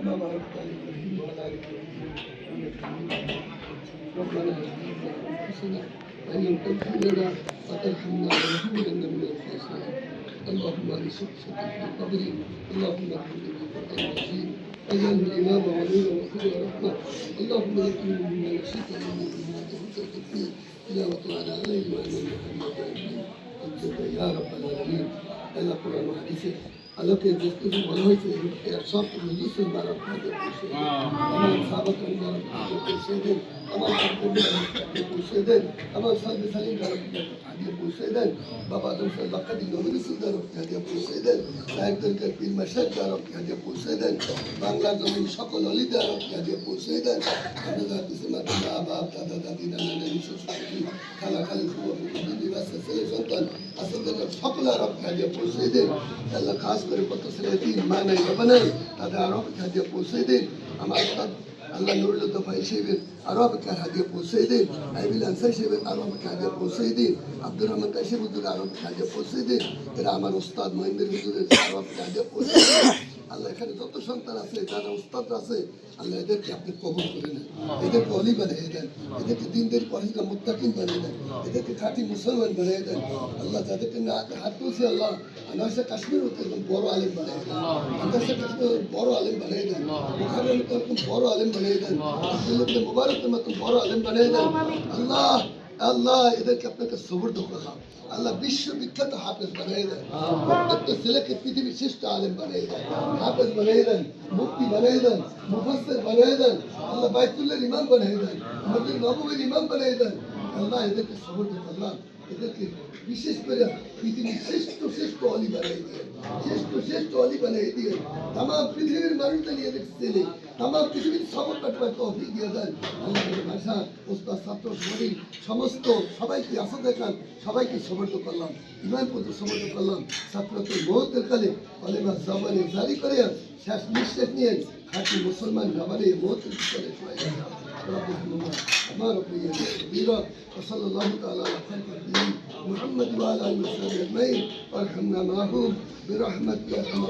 أمام ربك الكريم أنفسنا وإن لم لنا وترحمنا لنكونن من الخاسرين اللهم ارزق في قبري اللهم ارحمني بالقرآن العظيم اجعله الإمام ونورا وخير رحمة اللهم ذكرني بما تفكرت فيه تلاوة على غير ما أنك أنت দেবে ইয়া রব্বাল আলামিন আল্লাহ কোরআন হাদিসে আল্লাহকে যে কিছু বলা হয়েছে এর সব নিজস্ব দ্বারা আপনাদের পৌঁছে আমার সাবাত দ্বারা আপনাদের পৌঁছে দেন আমার আপনাদের পৌঁছে দেন আমার সাথে সালি দ্বারা আপনাদের পৌঁছে দেন বাবা দর্শন লাখাদি নবীসুল দ্বারা আপনাদের পৌঁছে দেন সাহেবদেরকে পীর মাসের দ্বারা আপনাদের পৌঁছে দেন বাংলার জমিন সকল অলি দ্বারা আপনাদের পৌঁছে দেন আমরা জাতি সীমা বাপ দাদা দাদি নানা নানি খালা খালি খুব ছেলে সন্তান ಸಂದರ್ಭದಲ್ಲಿ ಪಾಪುಲರ್ ಖಾದ್ಯ ಪೋಷಿಸಿದೆ ಎಲ್ಲ ಖಾಸ್ ಗರಿ ಪತ್ರಸರಿಯಾಗಿ ಇಮಾನ ಇಬ್ಬನ ತಾದ ಆರೋಪ ಖಾದ್ಯ ಪೋಷಿಸಿದೆ ಅಮಾಸ್ತ ಅಲ್ಲ ನೋಡಲು ದಫಾಯಿ ಶಿಬಿರ್ ಆರೋಪ ಖಾದ್ಯ ಪೋಷಿಸಿದೆ ಐಬಿಲ್ ಅನ್ಸರ್ ಶಿಬಿರ್ ಆರೋಪ ಖಾದ್ಯ ಪೋಷಿಸಿದೆ ಅಬ್ದುಲ್ ರಹಮಾನ್ ಕಶೀರ್ ಉದ್ದೂರ್ ಆರೋಪ ಖಾದ್ಯ ಪೋಷಿಸಿದೆ ರಾಮನ್ ಉಸ್ತಾದ್ ಮಹೇಂದ್ರ ಉದ್ದೂರ್ ಆರೋಪ ಖಾದ್ಯ ಪೋಷಿಸಿದೆ আল্লাহ এখানে যত সন্তান আছে, যারা উস্তাদ আছে, আল্লাহ এদেরকে আপনি কবল করে নেন। এদেরকে অলি বানিয়ে দেন। এদেরকে দিনদের পরিষ্কার মুত্তাকিন বানিয়ে দেন। এদেরকে খাঁটি মুসলমান বানিয়ে দেন। আল্লাহ যাদেরকে না হাত তুলছে, আল্লাহ আনারসা কাশ্মীর হতে একদম বড় আলেম বানিয়ে দেন। আনারসা কাশ্মীর বড় আলেম বানিয়ে দেন। ওখানে এরকম বড় আলেম বানিয়ে দেন। মুবারকের মতো বড় আলেম বানিয়ে দেন। আল্লাহ আল্লাহ এদেরকে আপনাকে সবুর করলাম আল্লাহ বিশ্ববিখ্যাত হাফেজ বানিয়ে দেন। প্রত্যেকটা ছেলেকে পৃথিবীর শ্রেষ্ঠ আলেম বানিয়ে দেন। হাফেজ বানিয়ে দেন মুক্তি বানিয়ে দেন মুফাসের বানিয়ে দেন আল্লাহ বাইতুল্লাহ ইমাম বানিয়ে দেন মসজিদ নববীর ইমাম বানিয়ে দেন। আল্লাহ এদেরকে সবুর করলাম বিশেষ করে পৃথিবীর শ্রেষ্ঠ শ্রেষ্ঠ অলি বানিয়ে দিয়ে, শ্রেষ্ঠ শ্রেষ্ঠ অলি বানিয়ে দিয়ে তাম পৃথিবীর মানুষদের নিয়ে দেখছেন তাম পৃথিবীর সবর কাটবার দিয়ে দেন। আল্লাহ ভাষা ওস্তাদ, ছাত্র শরীর সমস্ত সবাইকে আশা দেখান, সবাইকে সমর্থ করলাম ইমান সমর্থ করলাম। ছাত্রকে মুহূর্তের কালে কলেমা জবানে জারি করে শেষ নিঃশ্বাস নিয়ে খাঁটি মুসলমান জবানে মুহূর্তের করে وما بقي كبيرا وصلى الله تعالى على خلقه محمد وعلى آله وصحبه أجمعين. وارحمنا معهم برحمتك يا أرحم